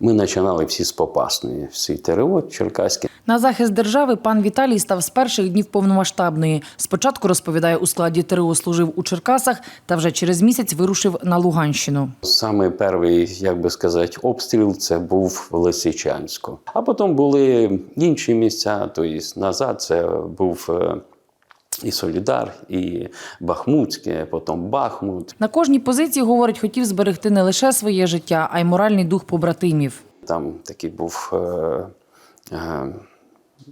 Ми починали всі з Попасної, всі ТРО Черкаське. На захист держави пан Віталій став з перших днів повномасштабної. Спочатку розповідає, у складі ТРО служив у Черкасах та вже через місяць вирушив на Луганщину. Саме перший, як би сказати, обстріл це був в Лисичанську. А потім були інші місця, тобто назад це був е, і Солідар, і Бахмутське, потім Бахмут. На кожній позиції, говорить, хотів зберегти не лише своє життя, а й моральний дух побратимів. Там такий був е, е,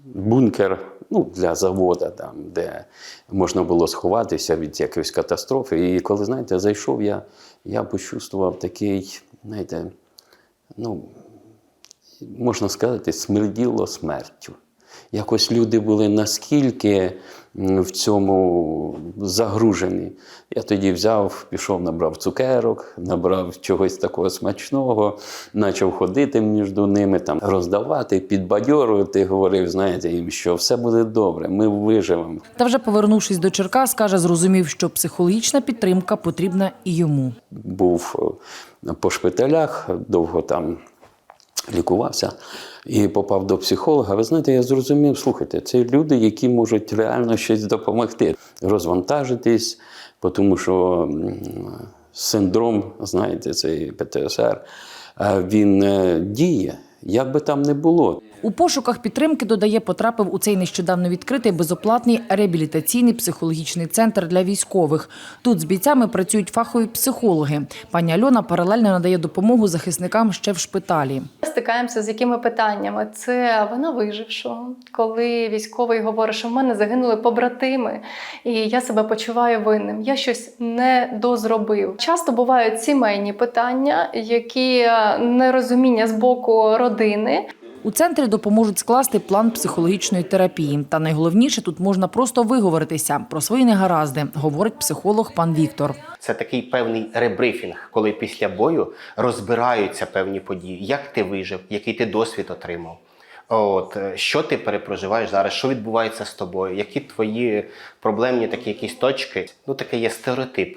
бункер ну, для заводу, там, де можна було сховатися від якоїсь катастрофи. І коли, знаєте, зайшов я, я почувствував такий, знаєте, ну, можна сказати, смерділо смертю. Якось люди були наскільки в цьому загружені. Я тоді взяв, пішов, набрав цукерок, набрав чогось такого смачного, почав ходити між ними, там, роздавати, підбадьорувати, говорив, знаєте, їм, що все буде добре, ми виживемо. Та вже повернувшись до Черкас, каже, зрозумів, що психологічна підтримка потрібна і йому. був е, по шпиталях, довго там лікувався і попав до психолога. Ви знаєте, я зрозумів, слухайте, це люди, які можуть реально щось допомогти, розвантажитись, тому що синдром, знаєте, цей ПТСР, він е, діє, як би там не було. У пошуках підтримки, додає, потрапив у цей нещодавно відкритий безоплатний реабілітаційний психологічний центр для військових. Тут з бійцями працюють фахові психологи. Пані Альона паралельно надає допомогу захисникам ще в шпиталі. Стикаємося з якими питаннями? Це вина вижившого, коли військовий говорить, що в мене загинули побратими, і я себе почуваю винним. Я щось не дозробив. Часто бувають сімейні питання, які е, нерозуміння з боку родини. У центрі допоможуть скласти план психологічної терапії. Та найголовніше тут можна просто виговоритися про свої негаразди, говорить психолог пан Віктор. Це такий певний ребрифінг, коли після бою розбираються певні події, як ти вижив, який ти досвід отримав. От е, що ти перепроживаєш зараз, що відбувається з тобою, які твої проблемні такі якісь точки? Ну таке є стереотип.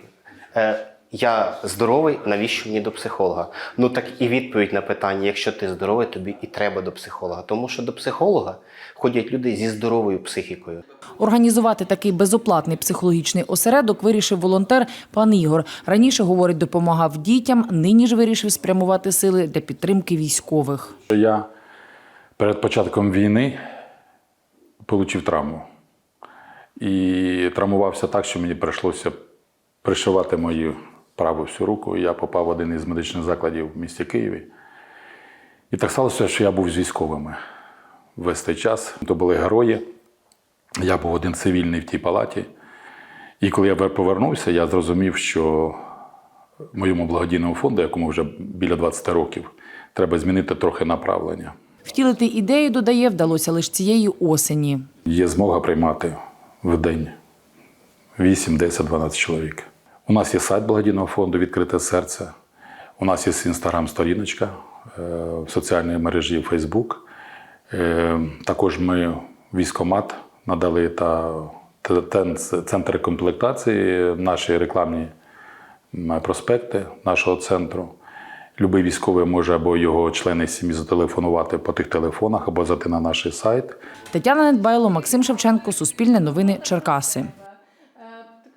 Я здоровий, навіщо мені до психолога? Ну так і відповідь на питання: якщо ти здоровий, тобі і треба до психолога. Тому що до психолога ходять люди зі здоровою психікою. Організувати такий безоплатний психологічний осередок вирішив волонтер пан Ігор. Раніше, говорить, допомагав дітям, нині ж вирішив спрямувати сили для підтримки військових. Я перед початком війни отримав травму. І травмувався так, що мені прийшлося пришивати мою праву всю руку. Я попав в один із медичних закладів в місті Києві. І так сталося, що я був з військовими весь цей час. То були герої. Я був один цивільний в тій палаті. І коли я повернувся, я зрозумів, що моєму благодійному фонду, якому вже біля 20 років, треба змінити трохи направлення. Втілити ідею, додає, вдалося лише цієї осені. Є змога приймати в день 8, 10, 12 чоловік. У нас є сайт благодійного фонду Відкрите серце. У нас є інстаграм-сторіночка е, в соціальній мережі Facebook. Е, Також ми військомат надали та- центр комплектації, наші рекламні проспекти нашого центру. Любий військовий може або його члени сім'ї зателефонувати по тих телефонах, або зайти на наш сайт. Тетяна Недбайло, Максим Шевченко, Суспільне новини, Черкаси.